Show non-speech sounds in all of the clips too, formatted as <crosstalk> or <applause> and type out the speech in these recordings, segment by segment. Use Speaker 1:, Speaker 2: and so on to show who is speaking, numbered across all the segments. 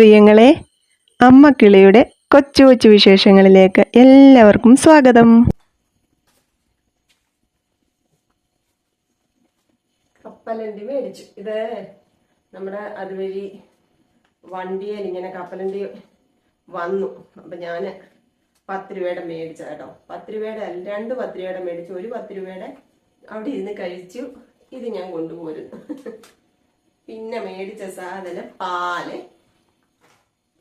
Speaker 1: പ്രിയങ്ങളെ അമ്മ കിളിയുടെ കൊച്ചു കൊച്ചു വിശേഷങ്ങളിലേക്ക് എല്ലാവർക്കും സ്വാഗതം.
Speaker 2: കപ്പലണ്ടി മേടിച്ചു. ഇത് നമ്മുടെ അതുവഴി വണ്ടിയിൽ ഇങ്ങനെ കപ്പലണ്ടി വന്നു. അപ്പൊ ഞാൻ പത്ത് രൂപയുടെ മേടിച്ച കേട്ടോ. പത്ത് രൂപയുടെ രണ്ട് പത്ത് രൂപയുടെ മേടിച്ചു. ഒരു പത്ത് രൂപയുടെ അവിടെ ഇരുന്ന് കഴിച്ചു. ഇത് ഞാൻ കൊണ്ടുപോരുന്നു. പിന്നെ മേടിച്ച സാധനം പാൽ.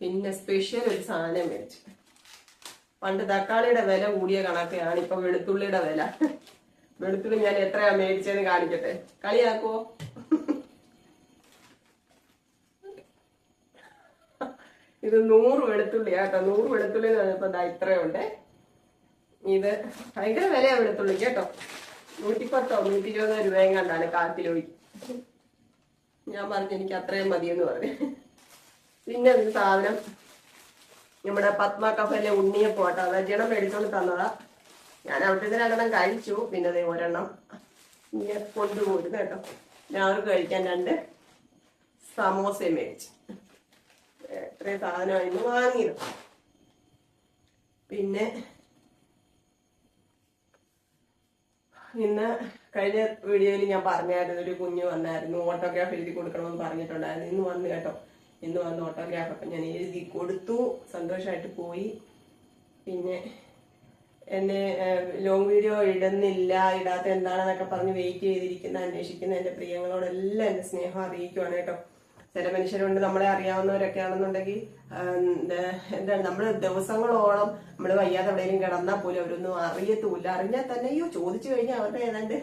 Speaker 2: പിന്നെ സ്പെഷ്യൽ ഒരു സാധനം മേടിച്ചു. പണ്ട് തക്കാളിയുടെ വില കൂടിയ കണക്കെയാണ് ഇപ്പൊ വെളുത്തുള്ളിയുടെ വില. വെളുത്തുള്ളി ഞാൻ എത്രയാ മേടിച്ചതെന്ന് കാണിക്കട്ടെ? കളിയാക്കുവോ? ഇത് നൂറ് വെളുത്തുള്ളി കേട്ടോ നൂറ് വെളുത്തുള്ളി എന്ന് പറഞ്ഞപ്പോ ദാ ഇത്രയുണ്ട്. ഇത് ഭയങ്കര വിലയാ വെളുത്തുള്ളി കേട്ടോ. നൂറ്റിപ്പത്തോ നൂറ്റി ഇരുപതോ രൂപയും കണ്ടാണ് കാൽ ഞാൻ പറഞ്ഞു എനിക്ക് അത്രയും മതിയെന്ന് പറഞ്ഞു. പിന്നെ ഒരു സാധനം. നമ്മുടെ പത്മ കഫയിലെ ഉണ്ണിയ പോട്ട അത് ജനം മേടിച്ചോണ്ട് തന്നതാ. ഞാൻ അവിടുത്തെ രണ്ടെണ്ണം കഴിച്ചു. പിന്നെ അതേ ഒരെണ്ണം ഇങ്ങനെ കൊണ്ടുപോയിരുന്നു കേട്ടോ. ഞാൻ കഴിക്കാൻ രണ്ട് സമോസ മേടിച്ചു. എത്രയും സാധനമായിരുന്നു വാങ്ങിയത് പിന്നെ ഇന്ന് കഴിഞ്ഞ വീഡിയോയിൽ ഞാൻ പറഞ്ഞായിരുന്നു. ഒരു കുഞ്ഞ് വന്നായിരുന്നു. ഓട്ടോഗ്രാഫ് എഴുതി കൊടുക്കണമെന്ന് പറഞ്ഞിട്ടുണ്ടായിരുന്നു. ഇന്ന് വന്നു കേട്ടോ. ഇന്ന് വന്ന ഓട്ടോഗ്രാഫ് അപ്പം ഞാൻ എഴുതി കൊടുത്തു. സന്തോഷമായിട്ട് പോയി. പിന്നെ എന്നെ ലോങ് വീഡിയോ ഇടുന്നില്ല ഇടാത്ത എന്താണെന്നൊക്കെ പറഞ്ഞ് വെയിറ്റ് ചെയ്തിരിക്കുന്ന അന്വേഷിക്കുന്ന. എന്റെ പ്രിയങ്ങളോടെല്ലാം എന്റെ സ്നേഹം അറിയിക്കുവാണ് കേട്ടോ. ചില മനുഷ്യരുണ്ട് നമ്മളെ അറിയാവുന്നവരൊക്കെ ആണെന്നുണ്ടെങ്കിൽ എന്താണ് നമ്മൾ ദിവസങ്ങളോളം നമ്മൾ വയ്യാതെ എവിടെയെങ്കിലും കിടന്നാൽ പോലും അവരൊന്നും അറിയത്തുമില്ല. അറിഞ്ഞാൽ തന്നെ അയ്യോ ചോദിച്ചു കഴിഞ്ഞാൽ അവരുടെ ഏതാണ്ട്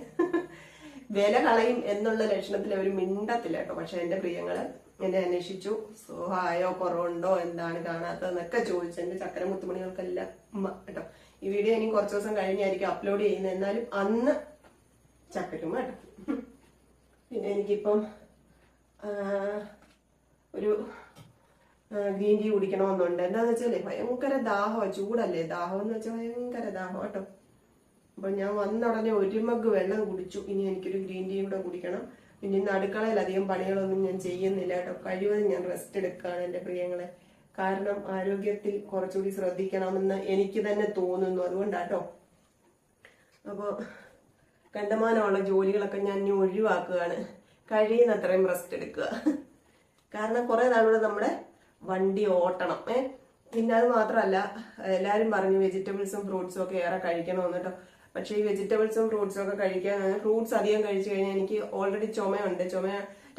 Speaker 2: വില കളയും എന്നുള്ള ലക്ഷണത്തിൽ അവർ മിണ്ടത്തില്ല കേട്ടോ. പക്ഷെ എന്റെ പ്രിയങ്ങൾ എന്നെ അന്വേഷിച്ചു. സുഹായോ കുറവുണ്ടോ? എന്താണ് കാണാത്തതെന്നൊക്കെ ചോദിച്ചു എന്റെ ചക്കര മുത്തുമണികൾക്കെല്ലാം കേട്ടോ. ഈ വീഡിയോ ഇനി കുറച്ച് ദിവസം കഴിഞ്ഞായിരിക്കും അപ്ലോഡ് ചെയ്യുന്നത്. എന്നാലും അന്ന് ചക്കരും കേട്ടോ. പിന്നെ എനിക്കിപ്പം ഒരു ഗ്രീൻ ടീ കുടിക്കണമെന്നുണ്ട്. എന്താന്ന് വെച്ചാലേ ഭയങ്കര ദാഹമാണ് ചൂടല്ലേ? ദാഹം എന്ന് വെച്ചാൽ ഭയങ്കര ദാഹം കേട്ടോ. അപ്പൊ ഞാൻ വന്നുടനെ ഒരു മഗ് വെള്ളം കുടിച്ചു. ഇനി എനിക്കൊരു ഗ്രീൻ ടീ കൂടെ കുടിക്കണം. പിന്നെ ഇന്ന് അടുക്കളയിൽ അധികം പണികളൊന്നും ഞാൻ ചെയ്യുന്നില്ല കേട്ടോ. കഴിവതും ഞാൻ റെസ്റ്റ് എടുക്കുകയാണ് എന്റെ പ്രിയങ്ങളെ. കാരണം ആരോഗ്യത്തിൽ കുറച്ചുകൂടി ശ്രദ്ധിക്കണമെന്ന് എനിക്ക് തന്നെ തോന്നുന്നു. അതുകൊണ്ടാട്ടോ അപ്പോൾ കണ്ടമാനമുള്ള ജോലികളൊക്കെ ഞാൻ ഇനി ഒഴിവാക്കുകയാണ്. കഴിയുന്നത്രയും റെസ്റ്റ് എടുക്കുക. കാരണം കുറേ നാളൂടെ നമ്മുടെ വണ്ടി ഓട്ടണം. ഏ? പിന്നെ അത് മാത്രമല്ല എല്ലാവരും പറഞ്ഞു വെജിറ്റബിൾസും ഫ്രൂട്ട്സും ഒക്കെ ഏറെ കഴിക്കണമെന്ന് കേട്ടോ പക്ഷേ ഈ വെജിറ്റബിൾസും ഫ്രൂട്ട്സും ഒക്കെ കഴിക്കാൻ ഫ്രൂട്ട്സ് അധികം കഴിച്ചു കഴിഞ്ഞാൽ എനിക്ക് ഓൾറെഡി ചുമയുണ്ട്. ചുമ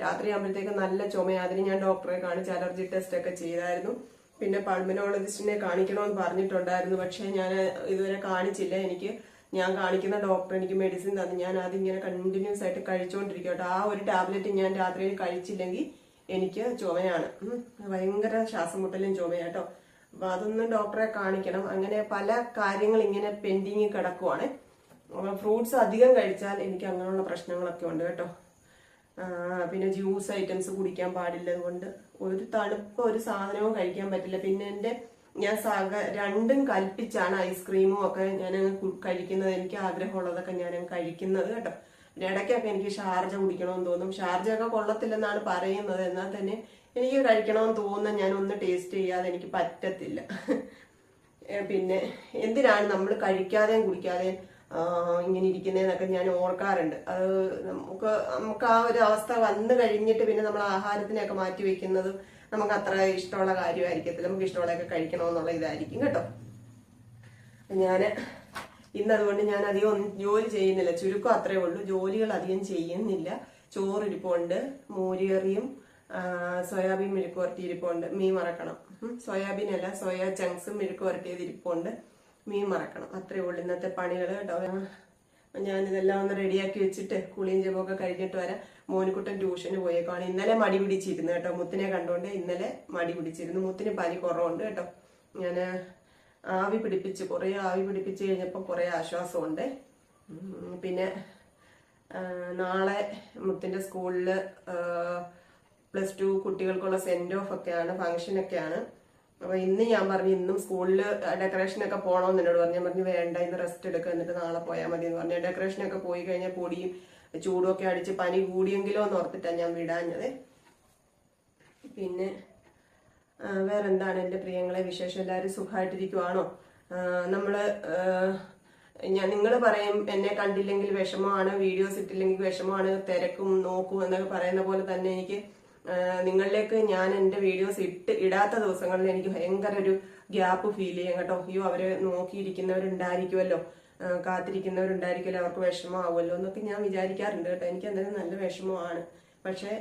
Speaker 2: രാത്രി ആകുമ്പോഴത്തേക്ക് നല്ല ചുമ അതിന് ഞാൻ ഡോക്ടറെ കാണിച്ച് അലർജി ടെസ്റ്റ് ഒക്കെ ചെയ്തായിരുന്നു. പിന്നെ പൾമിനോളജിസ്റ്റിനെ കാണിക്കണമെന്ന് പറഞ്ഞിട്ടുണ്ടായിരുന്നു. പക്ഷേ ഞാൻ ഇതുവരെ കാണിച്ചില്ല. എനിക്ക് ഞാൻ കാണിക്കുന്ന ഡോക്ടർ എനിക്ക് മെഡിസിൻ തന്നു. ഞാൻ അതിങ്ങനെ കണ്ടിന്യൂസ് ആയിട്ട് കഴിച്ചുകൊണ്ടിരിക്കും കേട്ടോ. ആ ഒരു ടാബ്ലറ്റ് ഞാൻ രാത്രിയിൽ കഴിച്ചില്ലെങ്കിൽ എനിക്ക് ചുമയാണ്. ഭയങ്കര ശ്വാസം മുട്ടലും ചുമയാട്ടോ അപ്പൊ അതൊന്നും ഡോക്ടറെ കാണിക്കണം. അങ്ങനെ പല കാര്യങ്ങൾ ഇങ്ങനെ പെൻഡിങ് കിടക്കുവാണ്. ഫ്രൂട്ട്സ് അധികം കഴിച്ചാൽ എനിക്ക് അങ്ങനെയുള്ള പ്രശ്നങ്ങളൊക്കെ ഉണ്ട് കേട്ടോ. പിന്നെ ജ്യൂസ് ഐറ്റംസ് കുടിക്കാൻ പാടില്ല അതുകൊണ്ട് ഒരു തണുപ്പ് ഒരു സാധനവും കഴിക്കാൻ പറ്റില്ല. പിന്നെ എന്റെ ഞാൻ സഹ രണ്ടും കൽപ്പിച്ചാണ് ഐസ്ക്രീമും ഒക്കെ ഞാൻ കഴിക്കുന്നത്. എനിക്ക് ആഗ്രഹമുള്ളതൊക്കെ ഞാൻ കഴിക്കുന്നത് കേട്ടോ. ഇടയ്ക്കൊക്കെ എനിക്ക് ഷാർജ കുടിക്കണമെന്ന് തോന്നും. ഷാർജ ഒക്കെ കൊള്ളത്തില്ലെന്നാണ് പറയുന്നത്. എന്നാൽ തന്നെ എനിക്ക് കഴിക്കണമെന്ന് തോന്നുന്ന ഞാൻ ഒന്ന് ടേസ്റ്റ് ചെയ്യാതെ എനിക്ക് പറ്റത്തില്ല. <laughs> പിന്നെ എന്തിനാണ് നമ്മൾ കഴിക്കാതെയും കുടിക്കാതെയും ഇങ്ങനെ ഇരിക്കുന്നതെന്നൊക്കെ ഞാൻ ഓർക്കാറുണ്ട്. അത് നമുക്ക് നമുക്ക് ആ ഒരു അവസ്ഥ വന്നു കഴിഞ്ഞിട്ട് പിന്നെ നമ്മൾ ആഹാരത്തിനെയൊക്കെ മാറ്റി വെക്കുന്നത് നമുക്ക് അത്ര ഇഷ്ടമുള്ള കാര്യമായിരിക്കത്തില്ല. നമുക്ക് ഇഷ്ടമുള്ളതൊക്കെ കഴിക്കണമെന്നുള്ള ഇതായിരിക്കും കേട്ടോ. ഞാൻ ഇന്ന് അതുകൊണ്ട് ഞാൻ അധികം ഒന്നും ജോലി ചെയ്യുന്നില്ല. ചുരുക്കം അത്രേ ഉള്ളൂ. ജോലികൾ അധികം ചെയ്യുന്നില്ല. ചോറിരിപ്പുണ്ട് മോരുകറിയും സോയാബീൻ മെഴുക്ക് ഇരിപ്പുണ്ട്. മീൻ മറക്കണം സോയാബീൻ അല്ല സോയാ ചങ്ക്സും മെഴുക്ക് പുരട്ടിയത് ഇരിപ്പുണ്ട്. മീൻ മറക്കണം. അത്രേ ഉള്ളൂ ഇന്നത്തെ പണികൾ കേട്ടോ. ഞാൻ ഇതെല്ലാം ഒന്ന് റെഡിയാക്കി വെച്ചിട്ട് കുളിയും ജപമൊക്കെ കഴിഞ്ഞിട്ട് വരാം. മോനിക്കുട്ടൻ ട്യൂഷന് പോയേക്കാണ് ഇന്നലെ മടി പിടിച്ചിരുന്നു കേട്ടോ. മുത്തിനെ കണ്ടുകൊണ്ട് ഇന്നലെ മടി പിടിച്ചിരുന്നു. മുത്തിന് പനി കുറവുണ്ട് കേട്ടോ. ഞാൻ ആവി പിടിപ്പിച്ച് കുറേ ആവി പിടിപ്പിച്ച് കഴിഞ്ഞപ്പോൾ കുറേ ആശ്വാസമുണ്ട്. പിന്നെ നാളെ മുത്തിന്റെ സ്കൂളിൽ പ്ലസ് ടു കുട്ടികൾക്കുള്ള സെൻഡ് ഓഫ് ഒക്കെയാണ് ഫങ്ഷൻ ഒക്കെയാണ് അപ്പൊ ഇന്ന് ഞാൻ പറഞ്ഞു ഇന്നും സ്കൂളിൽ ഡെക്കറേഷൻ ഒക്കെ പോകണമെന്ന് എന്നോട് പറഞ്ഞു. പറഞ്ഞു വേണ്ട ഇന്ന് റെസ്റ്റ് എടുക്കുക എന്നിട്ട് നാളെ പോയാൽ മതി എന്ന് പറഞ്ഞു. ഡെക്കറേഷൻ ഒക്കെ പോയി കഴിഞ്ഞാൽ പൊടിയും ചൂടും ഒക്കെ അടിച്ച് പനി കൂടിയെങ്കിലോ എന്ന് ഓർത്തിട്ടാണ് ഞാൻ വിടാഞ്ഞത്. പിന്നെ വേറെന്താണ് എന്റെ പ്രിയങ്ങളെ വിശേഷം? എല്ലാവരും സുഖമായിട്ടിരിക്കുവാണോ? നമ്മൾ ഞാൻ നിങ്ങൾ പറയും എന്നെ കണ്ടില്ലെങ്കിൽ വിഷമമാണ് വീഡിയോസ് ഇട്ടില്ലെങ്കിൽ വിഷമമാണ് തിരക്കും നോക്കും എന്നൊക്കെ പറയുന്ന പോലെ തന്നെ എനിക്ക് നിങ്ങളിലേക്ക് ഞാൻ എന്റെ വീഡിയോസ് ഇട്ട് ഇടാത്ത ദിവസങ്ങളിൽ എനിക്ക് ഭയങ്കര ഒരു ഗ്യാപ്പ് ഫീൽ ചെയ്യും കേട്ടോ. അയ്യോ അവർ നോക്കിയിരിക്കുന്നവരുണ്ടായിരിക്കുമല്ലോ. കാത്തിരിക്കുന്നവരുണ്ടായിരിക്കുമല്ലോ. അവർക്ക് വിഷമമാവുമല്ലോ എന്നൊക്കെ ഞാൻ വിചാരിക്കാറുണ്ട് കേട്ടോ. എനിക്ക് എന്തായാലും നല്ല വിഷമമാണ്. പക്ഷെ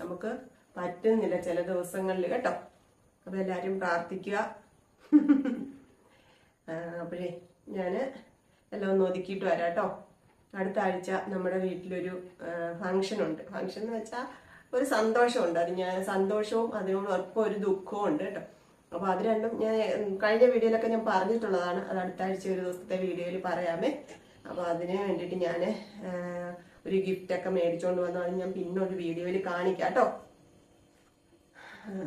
Speaker 2: നമുക്ക് പറ്റുന്നില്ല ചില ദിവസങ്ങളിൽ കേട്ടോ. അപ്പൊ എല്ലാരും പ്രാർത്ഥിക്കുക. അപ്പോഴേ ഞാൻ എല്ലാം ഒന്ന് ഒതുക്കിയിട്ട് വരാം കേട്ടോ. അടുത്ത ആഴ്ച നമ്മുടെ വീട്ടിലൊരു ഫങ്ഷൻ ഉണ്ട്. ഫങ്ഷൻ എന്ന് വെച്ചാൽ ഒരു സന്തോഷമുണ്ട്. അത് ഞാൻ സന്തോഷവും അതിനോടൊപ്പം ഒരു ദുഃഖവും ഉണ്ട് കേട്ടോ. അപ്പൊ അത് രണ്ടും ഞാൻ കഴിഞ്ഞ വീഡിയോയിലൊക്കെ ഞാൻ പറഞ്ഞിട്ടുള്ളതാണ്. അത് അടുത്ത ആഴ്ച ഒരു ദിവസത്തെ വീഡിയോയിൽ പറയാമേ. അപ്പൊ അതിന് വേണ്ടിയിട്ട് ഞാൻ ഒരു ഗിഫ്റ്റൊക്കെ മേടിച്ചോണ്ട് വന്നു. അത് ഞാൻ പിന്നെ ഒരു വീഡിയോയിൽ കാണിക്കാം കേട്ടോ.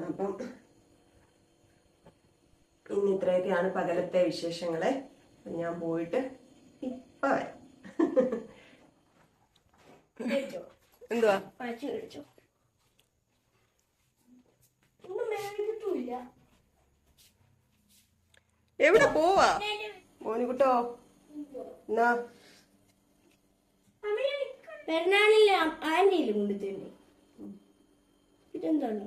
Speaker 2: അപ്പം ഇന്ന് ഇത്രയൊക്കെയാണ് പകലത്തെ വിശേഷങ്ങളെ. ഞാൻ പോയിട്ട് ഇപ്പൊ വരാം.
Speaker 3: കഴിച്ചോ
Speaker 2: എന്തുവാ
Speaker 3: പഴച്ചു കഴിച്ചോ ഒന്നും മേടിച്ചിട്ടില്ല
Speaker 2: എവിടെ പോവാ? മോനിക്കുട്ടോ. എന്നാ?
Speaker 3: പെരുന്നാളിലെ ആന്റിയിലും കൊണ്ട് തന്നെ ഇതെന്താണ്?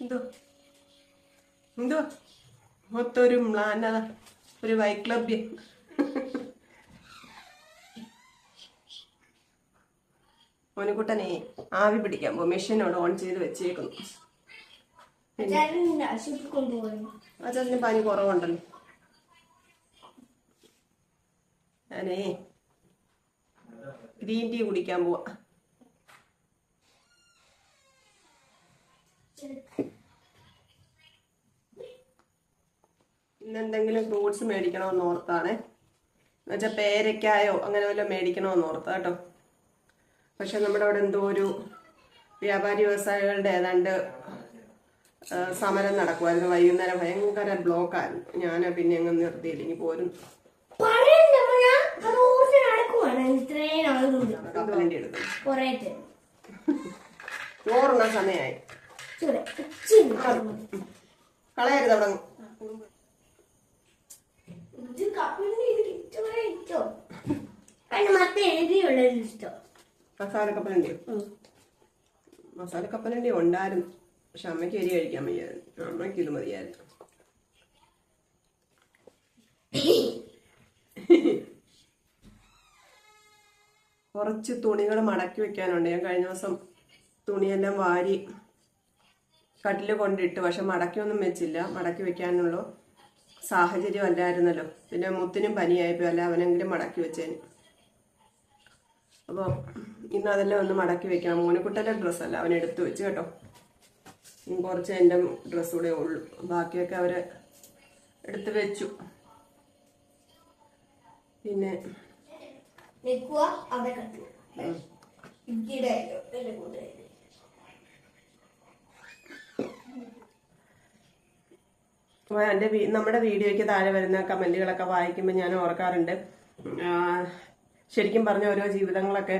Speaker 2: എന്തോ? എന്തോ? മൊത്തൊരു മ്ലാന ഒരു വൈക്ലഭ്യം മോനിക്കുട്ടനെ ആവി പിടിക്കാൻ പോ. മെഷീനോട് ഓൺ ചെയ്ത് വെച്ചേക്കുന്നു. അച്ഛന് പനി കുറവുണ്ടല്ലോ. ഞാനേ ഗ്രീൻ ടീ കുടിക്കാൻ പോവാ. ഇന്നെന്തെങ്കിലും ഫ്രൂട്ട്സ് മേടിക്കണമെന്ന് ഓർത്താണേ. എന്നുവെച്ചാൽ പേരയ്ക്കായോ അങ്ങനെ വല്ലതും മേടിക്കണമെന്ന് ഓർത്താ കേട്ടോ. പക്ഷെ നമ്മുടെ അവിടെ എന്തോ ഒരു വ്യാപാരി വ്യവസായികളുടെ ഏതാണ്ട് സമരം നടക്കുമായിരുന്നു വൈകുന്നേരം ഭയങ്കര ബ്ലോക്കായിരുന്നു. ഞാൻ പിന്നെ അങ്ങ് നിർത്തിയില്ലെങ്കിൽ പോരും. എടുത്തു
Speaker 3: കൊറേ
Speaker 2: ചോറുണ്ണ സമയമായി കളയരുത് അവിടെ.
Speaker 3: ഇത് കിട്ടുവാൻ ഇഷ്ടോ. അതിന് മത്ത
Speaker 2: മസാല കപ്പലണ്ടി മസാല കപ്പലണ്ടി ഉണ്ടായിരുന്നു. പക്ഷെ അമ്മയ്ക്ക് എരി കഴിക്കാൻ വയ്യായിരുന്നു. അമ്മയ്ക്ക് ഇത് മതിയായിരുന്നു. കുറച്ച് തുണികൾ മടക്കി വെക്കാനുണ്ട്. ഞാൻ കഴിഞ്ഞ ദിവസം തുണിയെല്ലാം വാരി കട്ടിൽ കൊണ്ടിട്ട് പക്ഷെ മടക്കിയൊന്നും വെച്ചില്ല. മടക്കി വെക്കാനുള്ള സാഹചര്യം അല്ലായിരുന്നല്ലോ. പിന്നെ മുത്തിനും പനിയായപ്പോ അല്ല അവനെങ്കിലും മടക്കി വെച്ചേന്. അപ്പോൾ ഇന്ന് അതെല്ലാം ഒന്ന് മടക്കി വെക്കണം. മോനക്കുട്ടന്റെ ഡ്രസ്സല്ല. അവൻ എടുത്തു വെച്ച് കേട്ടോ. ഇനി കുറച്ച് എന്റെ ഡ്രസ്സ് കൂടെ ഉള്ളു. ബാക്കിയൊക്കെ അവർ എടുത്ത് വെച്ചു. പിന്നെ
Speaker 3: എന്റെ
Speaker 2: നമ്മുടെ വീഡിയോയ്ക്ക് താഴെ വരുന്ന കമന്റുകളൊക്കെ വായിക്കുമ്പോൾ ഞാൻ ഓർക്കാറുണ്ട്. ശരിക്കും പറഞ്ഞ ഓരോ ജീവിതങ്ങളൊക്കെ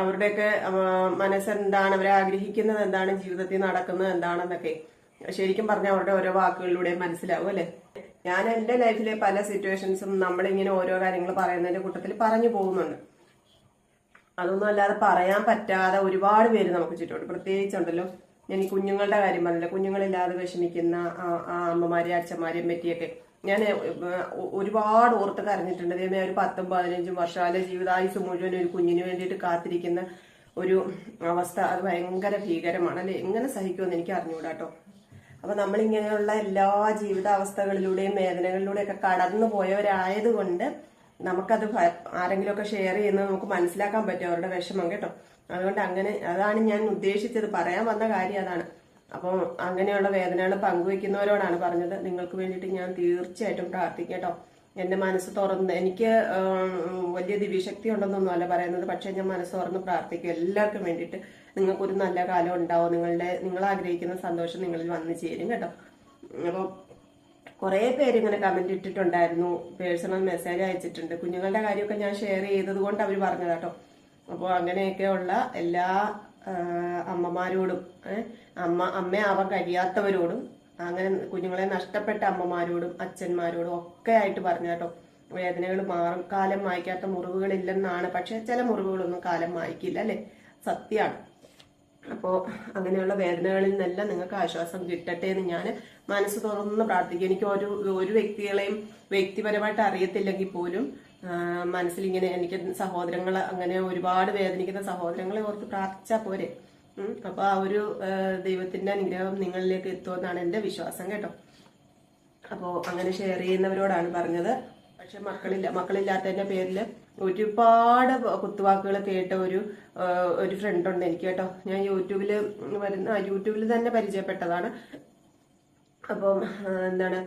Speaker 2: അവരുടെയൊക്കെ മനസ്സെന്താണ് അവരെ ആഗ്രഹിക്കുന്നത് എന്താണ് ജീവിതത്തിൽ നടക്കുന്നത് എന്താണെന്നൊക്കെ ശരിക്കും പറഞ്ഞാൽ അവരുടെ ഓരോ വാക്കുകളിലൂടെ മനസ്സിലാവും അല്ലെ? ഞാൻ എന്റെ ലൈഫിലെ പല സിറ്റുവേഷൻസും നമ്മളിങ്ങനെ ഓരോ കാര്യങ്ങൾ പറയുന്നതിന്റെ കൂട്ടത്തിൽ പറഞ്ഞു പോകുന്നുണ്ട്. അതൊന്നും അല്ലാതെ പറയാൻ പറ്റാതെ ഒരുപാട് പേര് നമുക്ക് ചുറ്റുമുണ്ട്. പ്രത്യേകിച്ചുണ്ടല്ലോ ഞാൻ കുഞ്ഞുങ്ങളുടെ കാര്യം പറഞ്ഞില്ല കുഞ്ഞുങ്ങളില്ലാതെ വിഷമിക്കുന്ന ആ അമ്മമാരെ അച്ഛന്മാരെയും പറ്റിയൊക്കെ. ഞാൻ ഒരുപാട് ഓർത്ത് കരഞ്ഞിട്ടുണ്ട്. ദൈവമേ ഒരു പത്തും പതിനഞ്ചും വർഷം ജീവിതായുസ് മുഴുവൻ ഒരു കുഞ്ഞിന് വേണ്ടിയിട്ട് കാത്തിരിക്കുന്ന ഒരു അവസ്ഥ. അത് ഭയങ്കര ഭീകരമാണ്. അല്ലെ? എങ്ങനെ സഹിക്കുമെന്ന് എനിക്ക് അറിഞ്ഞുകൂടാട്ടോ അപ്പൊ നമ്മളിങ്ങനെയുള്ള എല്ലാ ജീവിതാവസ്ഥകളിലൂടെയും വേദനകളിലൂടെയൊക്കെ കടന്നു പോയവരായതുകൊണ്ട് നമുക്കത് ആരെങ്കിലുമൊക്കെ ഷെയർ ചെയ്യുന്നത് നമുക്ക് മനസ്സിലാക്കാൻ പറ്റും അവരുടെ വിഷമം കേട്ടോ. അതുകൊണ്ട് അങ്ങനെ അതാണ് ഞാൻ ഉദ്ദേശിച്ചത്. പറയാൻ വന്ന കാര്യം അതാണ്. അപ്പോൾ അങ്ങനെയുള്ള വേദനകൾ പങ്കുവെക്കുന്നവരോടാണ് പറഞ്ഞത്. നിങ്ങൾക്ക് വേണ്ടിയിട്ട് ഞാൻ തീർച്ചയായിട്ടും പ്രാർത്ഥിക്കാം കേട്ടോ. എന്റെ മനസ്സ് തുറന്ന് എനിക്ക് വലിയ ദിവ്യശക്തി ഉണ്ടെന്നൊന്നും അല്ല പറയുന്നത്. പക്ഷേ ഞാൻ മനസ്സ് തുറന്ന് പ്രാർത്ഥിക്കും. എല്ലാവർക്കും വേണ്ടിയിട്ട് നിങ്ങൾക്കൊരു നല്ല കാലം ഉണ്ടാവും. നിങ്ങളുടെ നിങ്ങൾ ആഗ്രഹിക്കുന്ന സന്തോഷം നിങ്ങളിൽ വന്നു ചേരും കേട്ടോ. അപ്പോൾ കുറേ പേര് ഇങ്ങനെ കമന്റ് ഇട്ടിട്ടുണ്ടായിരുന്നു. പേഴ്സണൽ മെസ്സേജ് അയച്ചിട്ടുണ്ട്. കുഞ്ഞുങ്ങളുടെ കാര്യമൊക്കെ ഞാൻ ഷെയർ ചെയ്തത് കൊണ്ട് അവർ പറഞ്ഞതാട്ടോ അപ്പോൾ അങ്ങനെയൊക്കെയുള്ള എല്ലാ അമ്മമാരോടും അമ്മ അമ്മയാവാൻ കഴിയാത്തവരോടും അങ്ങനെ കുഞ്ഞുങ്ങളെ നഷ്ടപ്പെട്ട അമ്മമാരോടും അച്ഛന്മാരോടും ഒക്കെ ആയിട്ട് പറഞ്ഞു കേട്ടോ. വേദനകൾ മാറും. കാലം മായ്ക്കാത്ത മുറിവുകളില്ലെന്നാണ്. പക്ഷെ ചില മുറിവുകളൊന്നും കാലം മായ്ക്കില്ല അല്ലേ? സത്യമാണ് അപ്പോൾ അങ്ങനെയുള്ള വേദനകളിൽ നിന്നെല്ലാം നിങ്ങൾക്ക് ആശ്വാസം കിട്ടട്ടെ എന്ന് ഞാൻ മനസ്സ് തുറന്ന് പ്രാർത്ഥിക്കും. എനിക്ക് ഒരു ഒരു വ്യക്തികളെയും വ്യക്തിപരമായിട്ട് അറിയത്തില്ലെങ്കിൽ പോലും മനസ്സിലിങ്ങനെ എനിക്ക് സഹോദരങ്ങൾ അങ്ങനെ ഒരുപാട് വേദനിക്കുന്ന സഹോദരങ്ങളെ ഓർത്ത് പ്രാർത്ഥിച്ചാൽ പോരെ. അപ്പൊ ആ ഒരു ദൈവത്തിന്റെ അനുഗ്രഹം നിങ്ങളിലേക്ക് എത്തുമെന്നാണ് എന്റെ വിശ്വാസം കേട്ടോ. അപ്പോൾ അങ്ങനെ ഷെയർ ചെയ്യുന്നവരോടാണ് പറഞ്ഞത്. പക്ഷെ മക്കളില്ല മക്കളില്ലാത്തതിന്റെ പേരിൽ ഒരുപാട് കുത്തുവാക്കുകൾ കേട്ട ഒരു ഒരു ഫ്രണ്ട് ഉണ്ട് എനിക്ക് കേട്ടോ. ഞാൻ യൂട്യൂബിൽ വരുന്ന യൂട്യൂബിൽ തന്നെ പരിചയപ്പെട്ടതാണ്. അപ്പം എന്താണ്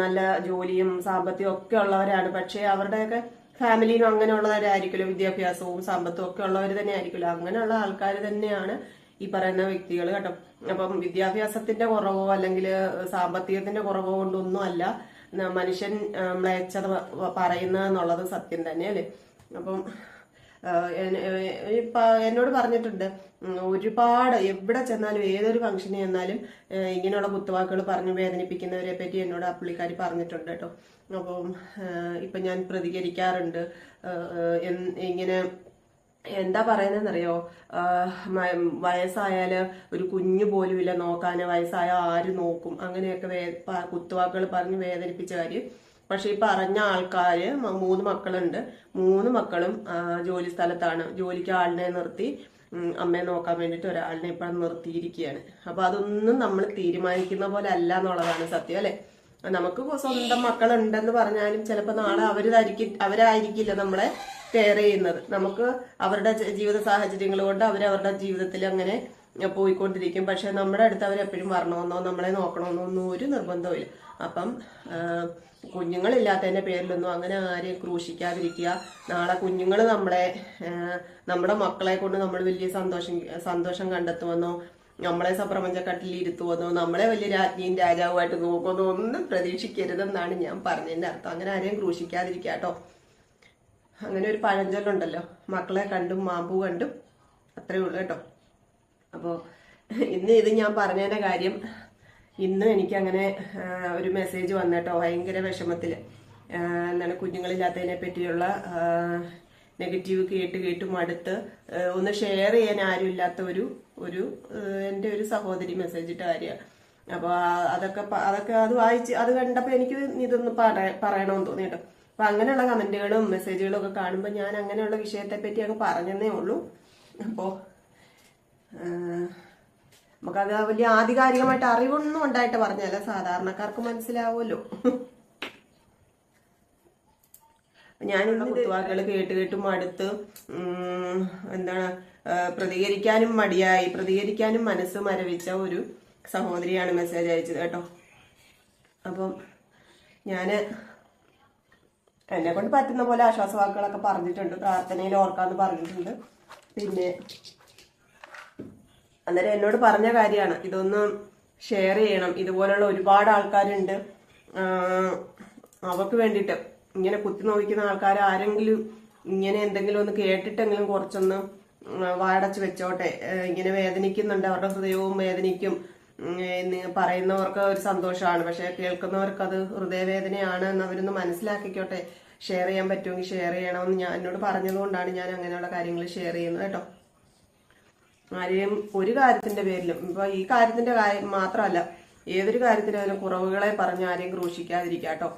Speaker 2: നല്ല ജോലിയും സാമ്പത്തികവും ഒക്കെ ഉള്ളവരാണ്. പക്ഷേ അവരുടെയൊക്കെ ഫാമിലിയിലും അങ്ങനെയുള്ളവരായിരിക്കുമല്ലോ വിദ്യാഭ്യാസവും സമ്പത്തും ഒക്കെ ഉള്ളവർ തന്നെ ആയിരിക്കുമല്ലോ അങ്ങനെയുള്ള ആൾക്കാർ തന്നെയാണ് ഈ പറയുന്ന വ്യക്തികൾ കേട്ടോ. അപ്പം വിദ്യാഭ്യാസത്തിന്റെ കുറവോ അല്ലെങ്കിൽ സാമ്പത്തികത്തിന്റെ കുറവോ കൊണ്ടൊന്നും അല്ല മനുഷ്യൻ മ്ലേച്ഛത പറയുന്നതെന്നുള്ളത് സത്യം തന്നെ അല്ലേ അപ്പം എന്നോട് പറഞ്ഞിട്ടുണ്ട് ഒരുപാട് എവിടെ ചെന്നാലും ഏതൊരു ഫംഗ്ഷന് ചെന്നാലും ഇങ്ങനെയുള്ള കുത്തുവാക്കുകൾ പറഞ്ഞു വേദനിപ്പിക്കുന്നവരെ പറ്റി എന്നോട് പുള്ളിക്കാരി പറഞ്ഞിട്ടുണ്ട് കേട്ടോ. അപ്പം ഇപ്പം ഞാൻ പ്രതികരിക്കാറുണ്ട്. ഇങ്ങനെ എന്താ പറയുന്നതെന്നറിയോ? വയസ്സായാൽ ഒരു കുഞ്ഞു പോലും ഇല്ല നോക്കാന് വയസ്സായ ആര് നോക്കും? അങ്ങനെയൊക്കെ കുത്തുവാക്കുകൾ പറഞ്ഞ് വേദനിപ്പിച്ച കാര്യം പക്ഷെ ഈ പറഞ്ഞ ആൾക്കാര് മൂന്ന് മക്കളുണ്ട്. മൂന്ന് മക്കളും ജോലി സ്ഥലത്താണ്. ജോലിക്ക് ആളിനെ നിർത്തി അമ്മയെ നോക്കാൻ വേണ്ടിയിട്ട് ഒരാളിനെ ഇപ്പം നിർത്തിയിരിക്കുകയാണ് അപ്പൊ അതൊന്നും നമ്മൾ തീരുമാനിക്കുന്ന പോലെ അല്ല എന്നുള്ളതാണ് സത്യം അല്ലെ? നമുക്ക് സ്വന്തം മക്കളുണ്ടെന്ന് പറഞ്ഞാലും ചിലപ്പോൾ നാളെ അവരിതായിരിക്കും അവരായിരിക്കില്ല നമ്മളെ കെയർ ചെയ്യുന്നത്. നമുക്ക് അവരുടെ ജീവിത സാഹചര്യങ്ങൾ കൊണ്ട് അവരവരുടെ ജീവിതത്തിൽ അങ്ങനെ പോയിക്കൊണ്ടിരിക്കും. പക്ഷെ നമ്മുടെ അടുത്ത് അവരെപ്പോഴും വരണമെന്നോ നമ്മളെ നോക്കണമെന്നോ ഒന്നും ഒരു നിർബന്ധമില്ല അപ്പം കുഞ്ഞുങ്ങളില്ലാത്തതിന്റെ പേരിലൊന്നും അങ്ങനെ ആരെയും ക്രൂശിക്കാതിരിക്കുക. നാളെ കുഞ്ഞുങ്ങൾ നമ്മളെ നമ്മുടെ മക്കളെ കൊണ്ട് നമ്മൾ വലിയ സന്തോഷം സന്തോഷം കണ്ടെത്തുമെന്നോ നമ്മളെ സപ്രപഞ്ചക്കട്ടിൽ ഇരുത്തുമെന്നോ നമ്മളെ വലിയ രാജ്ഞിയും രാജാവുമായിട്ട് നോക്കുമെന്നോ ഒന്നും പ്രതീക്ഷിക്കരുതെന്നാണ് ഞാൻ പറഞ്ഞതിന്റെ അർത്ഥം. അങ്ങനെ ആരെയും ക്രൂശിക്കാതിരിക്കുക കേട്ടോ. അങ്ങനെ ഒരു പഴഞ്ചൊല്ലുണ്ടല്ലോ. മക്കളെ കണ്ടും മാമ്പു കണ്ടും. അത്രയേ ഉള്ളൂ കേട്ടോ. അപ്പോൾ ഇന്ന് ഇത് ഞാൻ പറഞ്ഞതിന്റെ കാര്യം ഇന്ന് എനിക്ക് അങ്ങനെ ഒരു മെസ്സേജ് വന്നേട്ടോ. ഭയങ്കര വിഷമത്തിൽ എന്താണ് കുഞ്ഞുങ്ങളില്ലാത്തതിനെ പറ്റിയുള്ള നെഗറ്റീവ് കേട്ട് കേട്ട് മടുത്ത് ഒന്ന് ഷെയർ ചെയ്യാൻ ആരും ഇല്ലാത്ത ഒരു ഒരു എന്റെ ഒരു സഹോദരി മെസ്സേജ് ഇട്ട കാര്യമാണ് അപ്പോൾ അതൊക്കെ അതൊക്കെ അത് വായിച്ച് അത് കണ്ടപ്പോൾ എനിക്ക് ഇതൊന്ന് പറയണമെന്ന് തോന്നി കേട്ടോ. അപ്പൊ അങ്ങനെയുള്ള കമന്റുകളും മെസ്സേജുകളും ഒക്കെ കാണുമ്പോൾ ഞാൻ അങ്ങനെയുള്ള വിഷയത്തെ പറ്റി അങ്ങ് പറഞ്ഞതേ ഉള്ളൂ. അപ്പോ ആ, നമുക്കത് വലിയ ആധികാരികമായിട്ട് അറിവൊന്നും ഉണ്ടായിട്ട് പറഞ്ഞല്ല. സാധാരണക്കാർക്ക് മനസ്സിലാവുമല്ലോ. ഞാനുള്ള കുത്തുവാക്കുകൾ കേട്ട് കേട്ട് മടുത്ത് എന്താണ് പ്രതികരിക്കാനും മടിയായി. പ്രതികരിക്കാനും മനസ്സ് മരവിച്ച ഒരു സഹോദരിയാണ് മെസ്സേജ് അയച്ചത് കേട്ടോ. അപ്പം ഞാൻ എന്നെ കൊണ്ട് പറ്റുന്ന പോലെ ആശ്വാസവാക്കുകളൊക്കെ പറഞ്ഞിട്ടുണ്ട്. പ്രാർത്ഥനയിൽ ഓർക്കാന്ന് പറഞ്ഞിട്ടുണ്ട്. പിന്നെ അന്നേരം എന്നോട് പറഞ്ഞ കാര്യമാണ്. ഇതൊന്ന് ഷെയർ ചെയ്യണം. ഇതുപോലുള്ള ഒരുപാട് ആൾക്കാരുണ്ട്. അവർക്ക് വേണ്ടിയിട്ട് ഇങ്ങനെ കുത്തി നോവിക്കുന്ന ആൾക്കാർ ആരെങ്കിലും ഇങ്ങനെ എന്തെങ്കിലും ഒന്ന് കേട്ടിട്ടെങ്കിലും കുറച്ചൊന്ന് വാടച്ച് വെച്ചോട്ടെ. ഇങ്ങനെ വേദനിക്കുന്നുണ്ട്. അവരുടെ ഹൃദയവും വേദനിക്കും. പറയുന്നവർക്ക് ഒരു സന്തോഷമാണ്. പക്ഷെ കേൾക്കുന്നവർക്ക് അത് ഹൃദയവേദനയാണ് എന്ന് അവരൊന്ന് മനസ്സിലാക്കിക്കോട്ടെ. ഷെയർ ചെയ്യാൻ പറ്റുമെങ്കിൽ ഷെയർ ചെയ്യണമെന്ന് ഞാൻ എന്നോട് പറഞ്ഞതുകൊണ്ടാണ് ഞാൻ അങ്ങനെയുള്ള കാര്യങ്ങൾ ഷെയർ ചെയ്യുന്നത് കേട്ടോ. ആരെയും ഒരു കാര്യത്തിന്റെ പേരിലും ഇപ്പൊ ഈ കാര്യത്തിന്റെ കാര്യം മാത്രമല്ല ഏതൊരു കാര്യത്തിനായാലും കുറവുകളെ പറഞ്ഞ് ആരെയും ക്രൂശിക്കാതിരിക്കാട്ടോ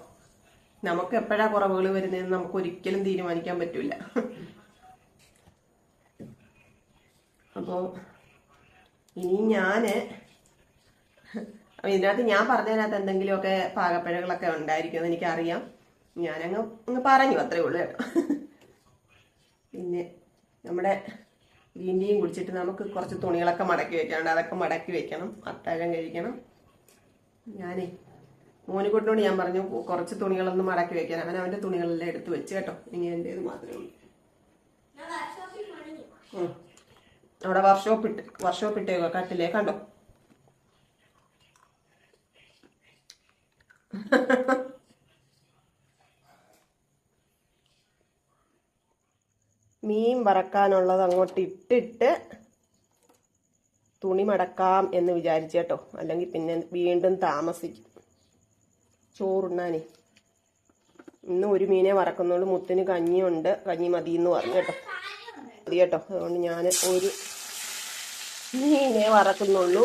Speaker 2: നമുക്ക് എപ്പോഴാ കുറവുകൾ വരുന്നതെന്ന് നമുക്ക് ഒരിക്കലും തീരുമാനിക്കാൻ പറ്റൂല. അപ്പോ ഇനി അപ്പൊ ഇതിനകത്ത് ഞാൻ പറഞ്ഞതിനകത്ത് എന്തെങ്കിലുമൊക്കെ പാകപ്പിഴകളൊക്കെ ഉണ്ടായിരിക്കും എന്ന് എനിക്കറിയാം. ഞാനങ്ങ് അങ്ങ് പറഞ്ഞു അത്രേ ഉള്ളൂ പിന്നെ നമ്മുടെ ഗ്രീൻ ടീയും കുടിച്ചിട്ട് നമുക്ക് കുറച്ച് തുണികളൊക്കെ മടക്കി വെക്കാനുണ്ട്. അതൊക്കെ മടക്കി വെക്കണം. അത്താഴം കഴിക്കണം. ഞാനേ മോനിക്കുട്ടിനോട് ഞാൻ പറഞ്ഞു കുറച്ച് തുണികളൊന്നും മടക്കി വെക്കാൻ. അവൻ അവന്റെ തുണികളെല്ലാം എടുത്ത് വെച്ച് കേട്ടോ. ഇനി എന്റേത് മാത്രമേ ഉള്ളൂ. അവിടെ വർക്ക്ഷോപ്പ് ഇട്ട് വർക്ക്ഷോപ്പ് ഇട്ടേക്കോ കട്ടിലേ കണ്ടോ? മീൻ വറക്കാനുള്ളത് അങ്ങോട്ട് ഇട്ടിട്ട് തുണി മടക്കാം എന്ന് വിചാരിച്ചു കേട്ടോ. അല്ലെങ്കിൽ പിന്നെ വീണ്ടും താമസിക്കും. ചോറുണ്ണാനേ. ഇന്ന് ഒരു മീനെ വറക്കുന്നുള്ളൂ. മുത്തിന് കഞ്ഞിയുണ്ട്. കഞ്ഞി മതി എന്ന് പറഞ്ഞു കേട്ടോ. മതി കേട്ടോ. അതുകൊണ്ട് ഞാൻ ഒരു മീനെ വറക്കുന്നുള്ളൂ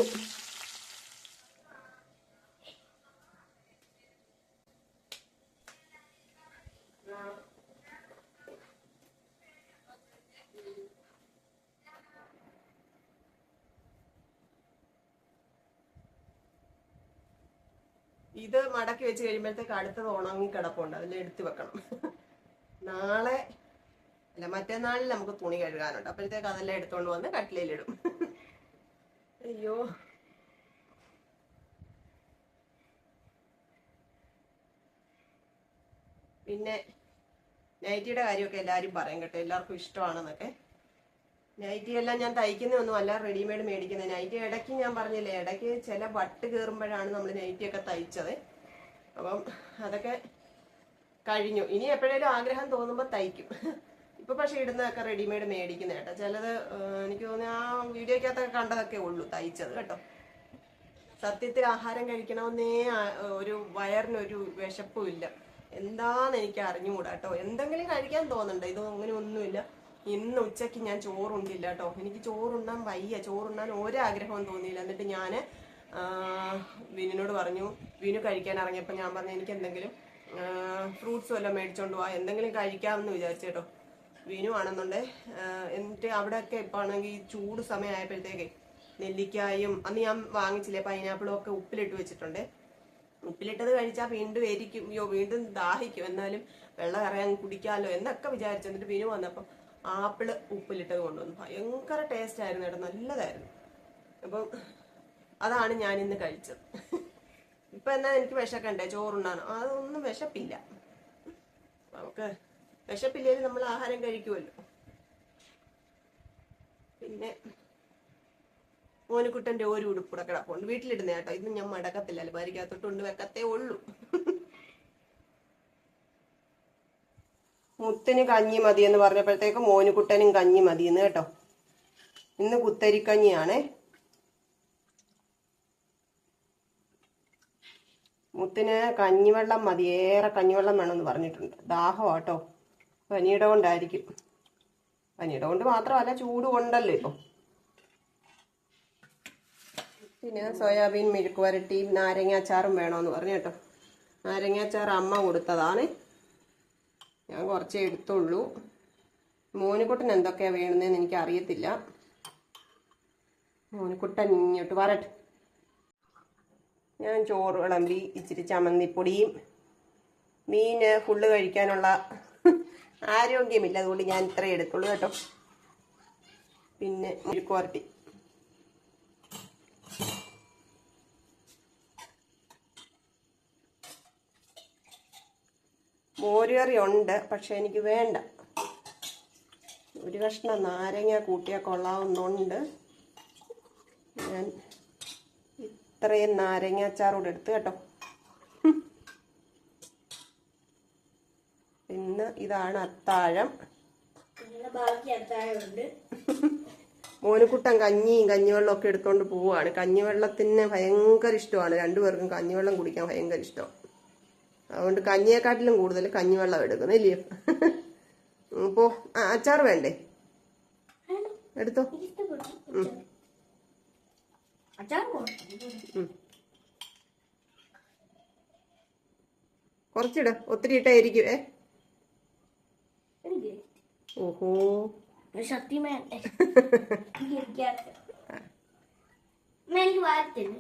Speaker 2: ഇത് മടക്കി വെച്ച് കഴിയുമ്പോഴത്തേക്ക് അടുത്തത് ഉണങ്ങി കിടപ്പുണ്ട്. അതിൽ എടുത്തു വെക്കണം. നാളെ അല്ല മറ്റന്നാളിൽ നമുക്ക് തുണി കഴുകാനുണ്ട്. അപ്പോഴത്തേക്ക് അതെല്ലാം എടുത്തുകൊണ്ട് വന്ന് കട്ടിലയിലിടും അയ്യോ. പിന്നെ നൈറ്റിയുടെ കാര്യമൊക്കെ എല്ലാവരും പറയും കേട്ടോ. എല്ലാവർക്കും ഇഷ്ടമാണെന്നൊക്കെ. നൈറ്റി എല്ലാം ഞാൻ തയ്ക്കുന്നതൊന്നും അല്ല റെഡിമെയ്ഡ് മേടിക്കുന്നത്. നൈറ്റി ഇടയ്ക്ക് ഞാൻ പറഞ്ഞില്ലേ ഇടയ്ക്ക് ചില വട്ട് കയറുമ്പോഴാണ് നമ്മൾ നൈറ്റിയൊക്കെ തയ്ച്ചത്. അപ്പം അതൊക്കെ കഴിഞ്ഞു. ഇനി എപ്പോഴേലും ആഗ്രഹം തോന്നുമ്പോൾ തയ്ക്കും. ഇപ്പൊ പക്ഷേ ഇടുന്നതൊക്കെ റെഡിമെയ്ഡ് മേടിക്കുന്ന കേട്ടോ. ചിലത് എനിക്ക് തോന്നി ആ വീഡിയോക്കകത്തൊക്കെ കണ്ടതൊക്കെ ഉള്ളൂ തയ്ച്ചത് കേട്ടോ. സത്യത്തിൽ ആഹാരം കഴിക്കണമെന്നേ ഒരു വയറിനൊരു വിശപ്പും ഇല്ല എന്താന്ന് എനിക്ക് അറിഞ്ഞുകൂടാ കേട്ടോ. എന്തെങ്കിലും കഴിക്കാൻ തോന്നണ്ട? ഇത് അങ്ങനെ ഒന്നുമില്ല. ഇന്ന് ഉച്ചയ്ക്ക് ഞാൻ ചോറുണ്ടില്ല കേട്ടോ. എനിക്ക് ചോറുണ്ണാൻ വയ്യ. ചോറുണ്ണാൻ ഒരാഗ്രഹവും തോന്നിയില്ല. എന്നിട്ട് ഞാൻ വിനുനോട് പറഞ്ഞു വിനു കഴിക്കാൻ ഇറങ്ങിയപ്പോൾ ഞാൻ പറഞ്ഞു എനിക്ക് എന്തെങ്കിലും ഫ്രൂട്ട്സ് വല്ലതും മേടിച്ചോണ്ട് പോവാ എന്തെങ്കിലും കഴിക്കാമെന്ന് വിചാരിച്ചു കേട്ടോ. വിനു ആണെന്നുണ്ടേ എന്നിട്ട് അവിടെയൊക്കെ ഇപ്പൊ ആണെങ്കിൽ ചൂട് സമയമായപ്പോഴത്തേക്കേ നെല്ലിക്കായും അന്ന് ഞാൻ വാങ്ങിച്ചില്ലേ പൈനാപ്പിളും ഒക്കെ ഉപ്പിലിട്ട് വെച്ചിട്ടുണ്ട്. ഉപ്പിലിട്ടത് കഴിച്ചാൽ വീണ്ടും എരിക്കും അയ്യോ വീണ്ടും ദാഹിക്കും. എന്നാലും വെള്ളം ഇറങ്ങാൻ കുടിക്കാമല്ലോ എന്നൊക്കെ വിചാരിച്ചു. എന്നിട്ട് വിനു വന്നപ്പം ആപ്പിൾ ഉപ്പിലിട്ടത് കൊണ്ടുവന്നു. ഭയങ്കര ടേസ്റ്റ് ആയിരുന്നു കേട്ടോ നല്ലതായിരുന്നു. അപ്പം അതാണ് ഞാൻ ഇന്ന് കഴിച്ചത്. ഇപ്പൊ എന്നാ എനിക്ക് വിശക്കണ്ടേ? ചോറുണ്ടാണ് അതൊന്നും വിശപ്പില്ല. നമുക്ക് വിശപ്പില്ലെങ്കിൽ നമ്മൾ ആഹാരം കഴിക്കുമല്ലോ. പിന്നെ മോനുകുട്ടന്റെ ഒരു ഉടുപ്പുടെ കിടപ്പുണ്ട്. വീട്ടിലിടുന്ന കേട്ടോ. ഇന്ന് ഞാൻ മടക്കത്തില്ല. അലമാരിക്കകത്തോട്ട് കൊണ്ട് വെക്കത്തേ ഉള്ളൂ. മുത്തിന് കഞ്ഞി മതി എന്ന് പറഞ്ഞപ്പോഴത്തേക്ക് മോനുകുട്ടനും കഞ്ഞി മതിയെന്ന് കേട്ടോ. ഇന്ന് കുത്തരിക്കഞ്ഞിയാണേ. മുത്തിന് കഞ്ഞിവെള്ളം മതി ഏറെ കഞ്ഞിവെള്ളം വേണമെന്ന് പറഞ്ഞിട്ടുണ്ട്. ദാഹം കേട്ടോ പനിയുടെ കൊണ്ടായിരിക്കും. പനിയുടെ കൊണ്ട് മാത്രമല്ല ചൂട് കൊണ്ടല്ലോ ഇപ്പം. പിന്നെ സോയാബീൻ മെഴുക്ക് വരട്ടിയും നാരങ്ങാച്ചാറും വേണമെന്ന് പറഞ്ഞു കേട്ടോ. നാരങ്ങാച്ചാർ അമ്മ കൊടുത്തതാണ്. ഞാൻ കുറച്ചേ എടുത്തുള്ളൂ. മോനുകുട്ടൻ എന്തൊക്കെയാണ് വേണമെന്ന് എനിക്ക് അറിയത്തില്ല മോനുകുട്ടൻ ഇങ്ങോട്ട് വരട്ടെ. ഞാൻ ചോറ് വിളമ്പി ഇച്ചിരി ചമ്മന്തിപ്പൊടിയും മീന് ഫുള്ള് കഴിക്കാനുള്ള ആരോഗ്യമില്ല. അതുകൊണ്ട് ഞാൻ ഇത്രയേ എടുത്തുള്ളൂ കേട്ടോ. പിന്നെ മുഴുക്കുവരട്ടി മോരുകറി ഉണ്ട് പക്ഷെ എനിക്ക് വേണ്ട. ഒരു കഷ്ണം നാരങ്ങ കൂട്ടിയാൽ കൊള്ളാവുന്നുണ്ട് ഞാൻ ഇത്രയും നാരങ്ങ അച്ചാറൂടെ എടുത്ത് കേട്ടോ. പിന്നെ ഇതാണ് അത്താഴം. മോനുക്കുട്ടൻ കഞ്ഞിയും കഞ്ഞിവെള്ളം ഒക്കെ എടുത്തോണ്ട് പോവാണ്. കഞ്ഞിവെള്ളത്തിന് ഭയങ്കര ഇഷ്ടമാണ്. രണ്ടുപേർക്കും കഞ്ഞിവെള്ളം കുടിക്കാൻ ഭയങ്കര ഇഷ്ടം. അതുകൊണ്ട് കഞ്ഞിയെക്കാട്ടിലും കൂടുതൽ കഞ്ഞിവെള്ളം എടുക്കുന്നു ഇല്ലയോ അപ്പോ അച്ചാർ വേണ്ടേ? എടുത്തോ
Speaker 3: എനിക്ക് ഇഷ്ടപ്പെട്ടു അച്ചാർ പോകണം
Speaker 2: ഉം. കുറച്ചിട. ഒത്തിരി ഇട്ടായിരിക്കും. ഏ? ഓഹോ.
Speaker 3: ഒരു ശക്തി വേണ്ടേ എനിക്ക് വാരത്തിന്